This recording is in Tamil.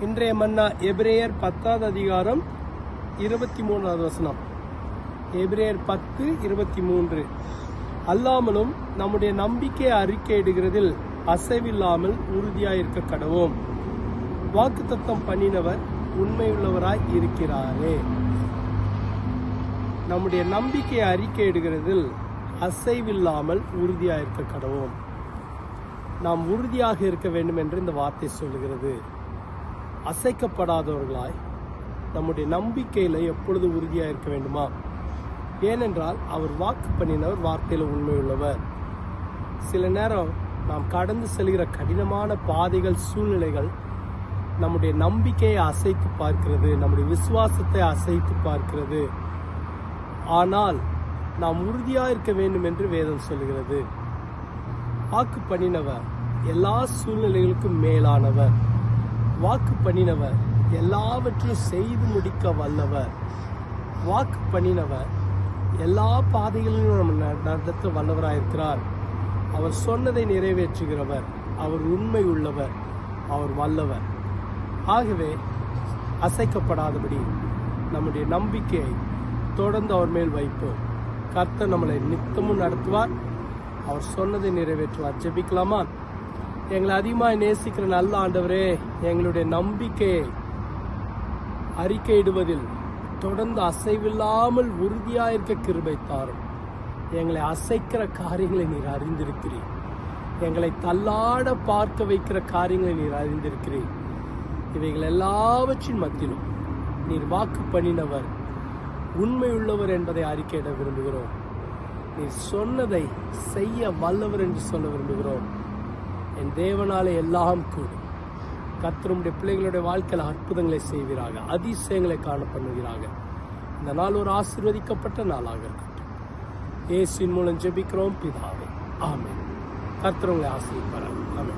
இன்றைய மன்னா எபிரேயர் பத்தாவது அதிகாரம் இருபத்தி மூணாவது வசனம். எபிரேயர் பத்து இருபத்தி மூன்று. அல்லாமலும் நம்முடைய நம்பிக்கையை அறிக்கையிடுகிறதில் அசைவில்லாமல் உறுதியாயிருக்க கடவோம். வாக்குத்தத்தம் பண்ணினவர் உண்மையுள்ளவராய் இருக்கிறாரே. நம்முடைய நம்பிக்கையை அறிக்கையிடுகிறதில் அசைவில்லாமல் உறுதியாயிருக்க கடவோம். நாம் உறுதியாக இருக்க வேண்டும் என்று இந்த வார்த்தை சொல்லுகிறது. அசைக்கப்படாதவர்களாய் நம்முடைய நம்பிக்கையில் எப்பொழுது உறுதியாக இருக்க வேண்டுமா? ஏனென்றால் அவர் வாக்கு பண்ணினவர் வார்த்தையில் உண்மையுள்ளவர். சில நேரம் நாம் கடந்து செல்கிற கடினமான பாதைகள் சூழ்நிலைகள் நம்முடைய நம்பிக்கையை அசைத்து பார்க்கிறது நம்முடைய விசுவாசத்தை அசைத்து பார்க்கிறது. ஆனால் நாம் உறுதியாக இருக்க வேண்டும் என்று வேதம் சொல்கிறது. வாக்கு பண்ணினவர் எல்லா சூழ்நிலைகளுக்கும் மேலானவர். வாக்கு பண்ணினவர் எல்லாவற்றையும் செய்து முடிக்க வல்லவர். வாக்கு பண்ணினவர் எல்லா பாதைகளிலும் நம்ம ந- நடத்த வல்லவராயிருக்கிறார். அவர் சொன்னதை நிறைவேற்றுகிறவர் அவர் உண்மை உள்ளவர் அவர் வல்லவர். ஆகவே அசைக்கப்படாதபடி நம்முடைய நம்பிக்கையை தொடர்ந்து அவர் மேல் வைப்போம். கர்த்தர் நம்மளை நித்தமும் நடத்துவார். அவர் சொன்னதை நிறைவேற்றுவார். ஜெபிக்கலாமா? எங்களை அதிகமாக நேசிக்கிற நல்ல ஆண்டவரே எங்களுடைய நம்பிக்கையை அறிக்கையிடுவதில் தொடர்ந்து அசைவில்லாமல் உறுதியாக இருக்க கிருபை தாரும். எங்களை அசைக்கிற காரியங்களை நீர் அறிந்திருக்கிறீர். எங்களை தள்ளாட பார்க்க வைக்கிற காரியங்களை நீர் அறிந்திருக்கிறீர். இவைகள் எல்லாவற்றின் மத்தியிலும் நீர் வாக்கு பண்ணினவர் உண்மையுள்ளவர் என்பதை அறிக்கையிட விரும்புகிறோம். நீர் சொன்னதை செய்ய வல்லவர் என்று சொல்ல விரும்புகிறோம். என் தேவனாலே எல்லாம் கூடும். கத்தருடைய பிள்ளைகளுடைய வாழ்க்கையில் அற்புதங்களை செய்வீராக அதிசயங்களை காண பண்ணுவீராக இந்த நாள் ஒரு ஆசீர்வதிக்கப்பட்ட நாளாக இருக்கட்டும். ஏசின் மூலம் ஜெபிக்கிறோம் பிதாவே. ஆமே கர்த்தர் உங்களை ஆமே